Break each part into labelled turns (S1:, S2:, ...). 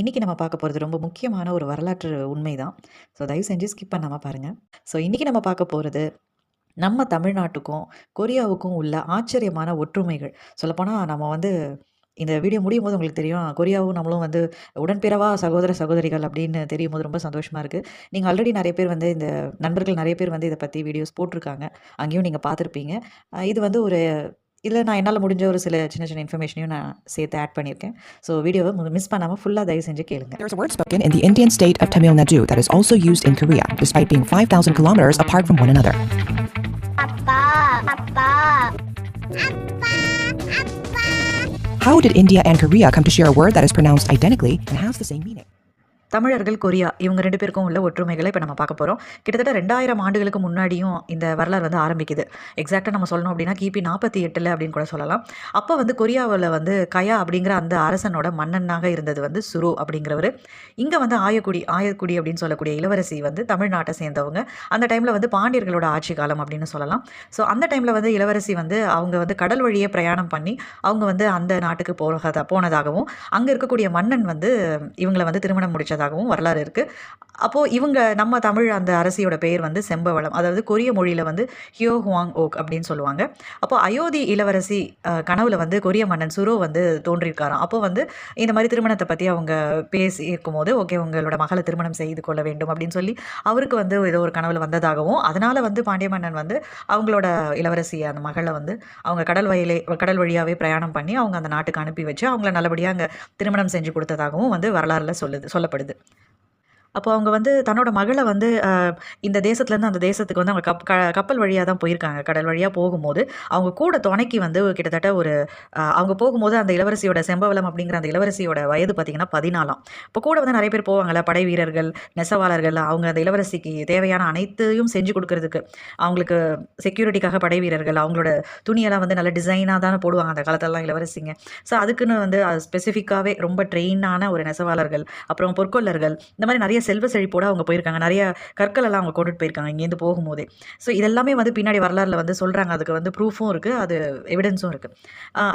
S1: இன்றைக்கி நம்ம பார்க்க போகிறது ரொம்ப முக்கியமான ஒரு வரலாற்று உண்மை தான் ஸோ தயவு செஞ்சு ஸ்கிப் பண்ணாமல் பாருங்கள் ஸோ இன்றைக்கி நம்ம பார்க்க போகிறது நம்ம தமிழ்நாட்டுக்கும், கொரியாவுக்கும் உள்ள ஆச்சரியமான ஒற்றுமைகள். சொல்லப்போனால் நம்ம வந்து இந்த வீடியோ முடியும் போது உங்களுக்கு தெரியும், கொரியாவும் நம்மளும் வந்து உடன்பிறவா சகோதர, சகோதரிகள் அப்படின்னு தெரியும் போது ரொம்ப சந்தோஷமாக இருக்குது நீங்கள் ஆல்ரெடி நிறைய பேர் வந்து இந்த நண்பர்கள் நிறைய பேர் வந்து இதை பற்றி வீடியோஸ் போட்டிருக்காங்க. அங்கேயும் நீங்கள் பார்த்துருப்பீங்க. இது வந்து ஒரு இதில் நான் என்னால் முடிஞ்ச ஒரு சில சின்ன சின்ன இன்ஃபர்மேஷனையும் நான் சேர்த்து ஆட் பண்ணியிருக்கேன் ஸோ வீடியோவை மிஸ் பண்ணாமல் ஃபுல்லாக தயவு செஞ்சு கேளுங்க
S2: There's a word spoken in the Indian state of Tamil Nadu that is also used in Korea, despite being 5,000 kilometers apart from one another.
S3: அப்பா அப்பா
S2: How did India and Korea come to share a word that is pronounced identically and has the same meaning?
S1: தமிழர்கள், Korea இவங்க ரெண்டு பேருக்கும் உள்ள ஒற்றுமைகளை இப்போ நம்ம பார்க்க போகிறோம் கிட்டத்தட்ட 2000 ஆண்டுகளுக்கு முன்னாடியும் இந்த வரலாறு வந்து ஆரம்பிக்குது. எக்ஸாக்டாக நம்ம சொல்லணும் அப்படின்னா, கிபி 48ல அப்படின்னு கூட சொல்லலாம். அப்போ வந்து கொரியாவில் வந்து கயா அப்படிங்கிற அந்த அரசனோட மன்னனாக இருந்தது வந்து சுரோ அப்படிங்கிறவரு. இங்கே வந்து ஆயக்குடி ஆயக்குடி அப்படின்னு சொல்லக்கூடிய இளவரசி வந்து தமிழ்நாட்டை சேர்ந்தவங்க. அந்த டைமில் வந்து பாண்டியர்களோட ஆட்சி காலம் அப்படின்னு சொல்லலாம். ஸோ அந்த டைமில் வந்து இளவரசி வந்து அவங்க வந்து கடல் வழியே பிரயாணம் பண்ணி, அவங்க வந்து அந்த நாட்டுக்கு போகதா போனதாகவும், அங்கே இருக்கக்கூடிய மன்னன் வந்து இவங்களை வந்து திருமணம் முடிச்சதாகவும் வரலாறு இருக்கு. அப்போது இவங்க நம்ம தமிழ் அந்த அரசியோட பெயர் வந்து செம்பவளம். அதாவது கொரிய மொழியில் வந்து ஹியோ ஹுவாங் ஓக் அப்படின்னு சொல்லுவாங்க. அப்போது அயோத்தி இளவரசி கனவுல வந்து கொரிய மன்னன் சுரோ வந்து தோன்றியிருக்காராம். அப்போ வந்து இந்த மாதிரி திருமணத்தை பற்றி அவங்க பேசி இருக்கும்போது, ஓகே உங்களோட மகளை திருமணம் செய்து கொள்ள வேண்டும் அப்படின்னு சொல்லி, அவருக்கு வந்து ஏதோ ஒரு கனவுல வந்ததாகவும், அதனால் வந்து பாண்டிய மன்னன் வந்து அவங்களோட இளவரசி அந்த மகளை வந்து அவங்க கடல் வயலே கடல் வழியாகவே பிரயாணம் பண்ணி, அவங்க அந்த நாட்டுக்கு அனுப்பி வச்சு, அவங்கள நல்லபடியாக அங்கே திருமணம் செஞ்சு கொடுத்ததாகவும் வந்து வரலாறுல சொல்லுது சொல்லப்படுது. வருது அப்போ அவங்க வந்து தன்னோட மகளை வந்து இந்த தேசத்துலேருந்து அந்த தேசத்துக்கு வந்து அவங்க கப் க கப்பல் வழியாக தான் போயிருக்காங்க. கடல் வழியாக போகும்போது, அவங்க கூட துணைக்கு வந்து கிட்டத்தட்ட ஒரு அவங்க போகும்போது அந்த இளவரசியோட செம்பவலம் அப்படிங்கிற அந்த இளவரசியோட வயது பார்த்திங்கன்னா பதினாலாம் இப்போ கூட வந்து நிறைய பேர் போவாங்கள்ல படை வீரர்கள், நெசவாளர்கள் அவங்க அந்த இளவரசிக்கு தேவையான அனைத்தையும் செஞ்சு கொடுக்கறதுக்கு அவங்களுக்கு செக்யூரிட்டிக்காக படை வீரர்கள், அவங்களோட துணியெல்லாம் வந்து நல்ல டிசைனாக தானே போடுவாங்க அந்த காலத்திலலாம் இளவரசிங்க. ஸோ அதுக்குன்னு வந்து ஸ்பெசிஃபிக்காகவே ரொம்ப ட்ரெயினான ஒரு நெசவாளர்கள், அப்புறம் பொற்கொள்ளர்கள் இந்த மாதிரி நிறைய செல்வ செழிப்போட அவங்க போயிருக்காங்க. நிறைய கற்களெல்லாம் அவங்க கொண்டுட்டு போயிருக்காங்க இங்கேருந்து போகும்போதே. ஸோ இதெல்லாமே வந்து பின்னாடி வரலாறுல வந்து சொல்கிறாங்க அதுக்கு வந்து ப்ரூஃபும் இருக்குது அது எவிடன்ஸும் இருக்குது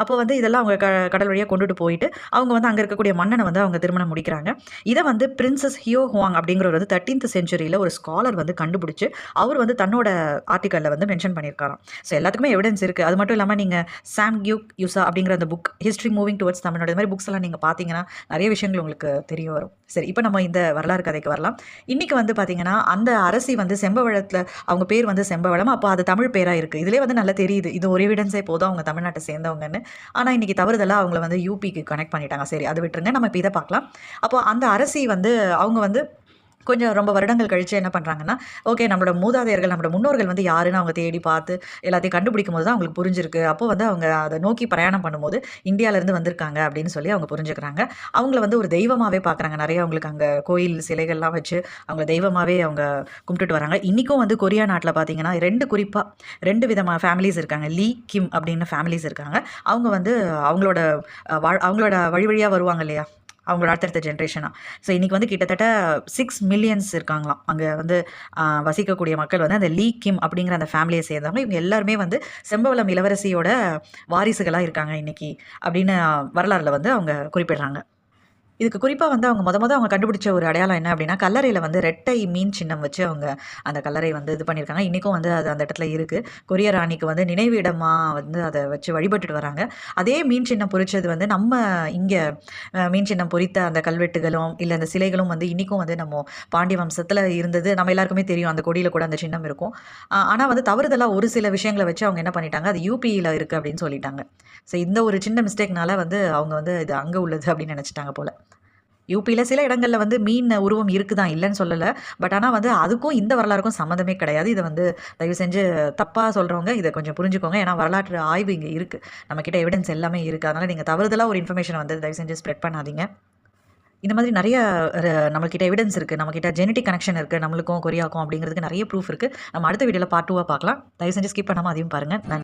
S1: அப்போ வந்து இதெல்லாம் அவங்க க கடல் வழியாக கொண்டுட்டு போயிட்டு, அவங்க வந்து அங்கே இருக்கக்கூடிய மன்னனை வந்து அவங்க திருமணம் முடிக்கிறாங்க. இதை வந்து பிரின்சஸ் ஹியோ ஹுவாங் அப்படிங்கிறவர் வந்து தேர்ட்டீன்த் செஞ்சுரியில் ஒரு ஸ்காலர் வந்து கண்டுபிடிச்சு, அவர் வந்து தன்னோட ஆர்டிக்கலில் வந்து மென்ஷன் பண்ணியிருக்காராம். ஸோ எல்லாத்துக்குமே எவிடன்ஸ் இருக்குது அது மட்டும் இல்லாமல் நீங்கள் சாம் கியூக் யூசா அப்படிங்கிற அந்த book, history moving towards Tamil Nadu இந்த மாதிரி புக்ஸ் எல்லாம் நீங்கள் பார்த்தீங்கன்னா, நிறைய விஷயங்கள் உங்களுக்கு தெரிய வரும். சரி, இப்போ நம்ம இந்த வரலாறு கதை கதைக்கு வரலாம். இன்னைக்கு வந்து பார்த்தீங்கன்னா, அந்த அரசி வந்து செம்பவளத்துல அவங்க பேர் வந்து செம்பவளம். அப்போ அது தமிழ் பேராக இருக்குது இதிலே வந்து நல்லா தெரியுது. இது ஒரு எவிடன்ஸே போதும் அவங்க தமிழ்நாட்டை சேர்ந்தவங்கன்னு. ஆனா இன்னைக்கு தவறுதலா அவங்கள வந்து யூபிக்கு கனெக்ட் பண்ணிட்டாங்க. சரி அது விட்டுருங்க. நம்ம இப்போ இதை பார்க்கலாம். அப்போ அந்த அரசி வந்து அவங்க வந்து கொஞ்சம் ரொம்ப வருடங்கள் கழித்து என்ன பண்ணுறாங்கன்னா ஓகே நம்மளோட மூதாதையர்கள், நம்மளோட முன்னோர்கள் வந்து யாருன்னு அவங்க தேடி பார்த்து, எல்லாத்தையும் கண்டுபிடிக்கும்போது தான் அவங்களுக்கு புரிஞ்சிருக்கு. அப்போ வந்து அவங்க அதை நோக்கி பிரயாணம் பண்ணும்போது, இந்தியாலருந்து வந்திருக்காங்க அப்படின்னு சொல்லி அவங்க புரிஞ்சுக்கிறாங்க. அவங்கள வந்து ஒரு தெய்வமாகவே பார்க்குறாங்க. நிறைய அவங்களுக்கு அங்கே கோயில் சிலைகள்லாம் வச்சு, அவங்கள தெய்வமாகவே அவங்க கும்பிட்டுட்டு வராங்க. இன்றைக்கும் வந்து கொரியா நாட்டில் பார்த்தீங்கன்னா, ரெண்டு குறிப்பாக ரெண்டு விதமாக ஃபேமிலிஸ் இருக்காங்க. லீ, கிம் அப்படின்னு ஃபேமிலிஸ் இருக்காங்க. அவங்க வந்து அவங்களோட அவங்களோட வழி வழியாக வருவாங்க இல்லையா? அவங்களோட அடுத்தடுத்த ஜென்ரேஷனாக ஸோ இன்னைக்கு வந்து கிட்டத்தட்ட சிக்ஸ் மில்லியன்ஸ் இருக்காங்களாம். அங்கே வந்து வசிக்கக்கூடிய மக்கள் வந்து அந்த லீ, கிம் அப்படிங்கிற அந்த ஃபேமிலியை சேர்ந்தவங்க. இவங்க எல்லாருமே வந்து செம்பவளம் இளவரசியோட வாரிசுகளாக இருக்காங்க இன்னைக்கு. அப்படின்னு வரலாறுல வந்து அவங்க குறிப்பிடுறாங்க. இதுக்கு குறிப்பாக வந்து அவங்க மொத முத அவங்க கண்டுபிடிச்ச ஒரு அடையாளம் என்ன அப்படின்னா, கல்லறையில் வந்து ரெட்டை மீன் சின்னம் வச்சு அவங்க அந்த கல்லறை வந்து இது பண்ணியிருக்காங்க. இன்னைக்கும் வந்து அது அந்த இடத்துல இருக்குது கொரிய ராணிக்கு வந்து நினைவு வந்து அதை வச்சு வழிபட்டுட்டு வராங்க. அதே மீன் சின்னம் பொறிச்சது வந்து நம்ம இங்கே மீன் சின்னம் பொறித்த அந்த கல்வெட்டுகளும், இல்லை அந்த சிலைகளும் வந்து இன்றைக்கும் வந்து நம்ம பாண்டிய வம்சத்தில் இருந்தது நம்ம எல்லாருக்குமே தெரியும். அந்த கொடியில் கூட அந்த சின்னம் இருக்கும். ஆனால் வந்து தவறுதலாக ஒரு சில விஷயங்களை வச்சு அவங்க என்ன பண்ணிட்டாங்க, அது யூபியில் இருக்குது அப்படின்னு சொல்லிட்டாங்க. ஸோ இந்த ஒரு சின்ன மிஸ்டேக்னால வந்து அவங்க வந்து இது அங்கே உள்ளது அப்படின்னு நினச்சிட்டாங்க போல் யூபியில் சில இடங்களில் வந்து மீன் உருவம் இருக்குதான் தான், சொல்லலை பட் ஆனால் வந்து அதுக்கும் இந்த வரலாறுக்கும் சம்மந்தமே கிடையாது. இதை வந்து தயவு செஞ்சு தப்பாக சொல்கிறவங்க இதை கொஞ்சம் புரிஞ்சுக்கோங்க. ஏன்னா வரலாற்று ஆய்வு இங்கே இருக்குது நம்மக்கிட்ட எவிடன்ஸ் எல்லாமே இருக்குது அதனால் நீங்கள் தவறுதலாக ஒரு இன்ஃபர்மேஷன் வந்து தயவு செஞ்சு ஸ்ப்ரெட் பண்ணாதீங்க. இந்த மாதிரி நிறைய நம்மக்கிட்ட நம்மகிட்ட எவிடன்ஸ் இருக்குது நம்மக்கிட்ட ஜெனட்டிக் கனெக்ஷன் இருக்குது நம்மளுக்கும் கொரியாக்கும் அப்படிங்கிறதுக்கு நிறைய ப்ரூஃப் இருக்குது நம்ம அடுத்த வீடியோவில் பார்ட் டூவாக பார்க்கலாம். தயவு செஞ்சு ஸ்கிப் பண்ணாமல் அதையும் பாருங்கள் நன்றி.